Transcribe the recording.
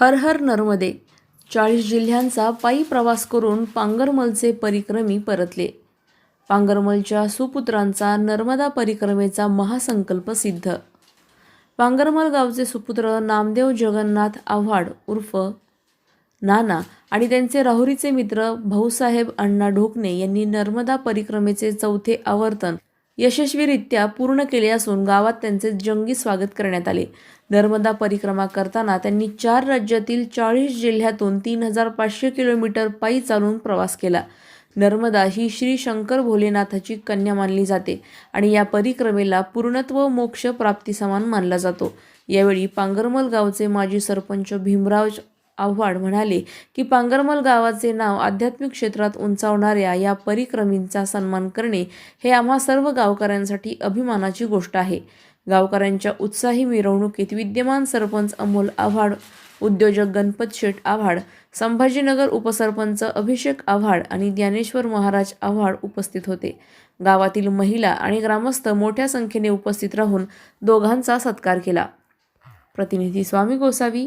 हर हर नर्मदे. चाळीस जिल्ह्यांचा पायी प्रवास करून पांगरमलचे परिक्रमी परतले. पांगरमलच्या सुपुत्रांचा नर्मदा परिक्रमेचा महासंकल्प सिद्ध. पांगरमल गावचे सुपुत्र नामदेव जगन्नाथ आव्हाड उर्फ नाना आणि त्यांचे राहुरीचे मित्र भाऊसाहेब अण्णा ढोकणे यांनी नर्मदा परिक्रमेचे चौथे आवर्तन यशस्वीरित्या पूर्ण केले असून गावात त्यांचे जंगी स्वागत करण्यात आले. नर्मदा परिक्रमा करताना त्यांनी चार राज्यातील चाळीस जिल्ह्यातून तीन हजार पाचशे किलोमीटर पायी चालून प्रवास केला. नर्मदा ही श्री शंकर भोलेनाथाची कन्या मानली जाते आणि या परिक्रमेला पूर्णत्व मोक्ष प्राप्ती समान मानला जातो. यावेळी पांगरमल गावचे माजी सरपंच भीमराव आव्हाड म्हणाले की पांगरमल गावाचे नाव आध्यात्मिक क्षेत्रात उंचावणाऱ्या या परिक्रमींचा सन्मान करणे हे आम्हा सर्व गावकऱ्यांसाठी अभिमानाची गोष्ट आहे. गावकऱ्यांच्या उत्साही मिरवणुकीत विद्यमान सरपंच अमोल आव्हाड उद्योजक गणपत शेठ आव्हाड संभाजीनगर उपसरपंच अभिषेक आव्हाड आणि ज्ञानेश्वर महाराज आव्हाड उपस्थित होते. गावातील महिला आणि ग्रामस्थ मोठ्या संख्येने उपस्थित राहून दोघांचा सत्कार केला. प्रतिनिधी Swami Gosavi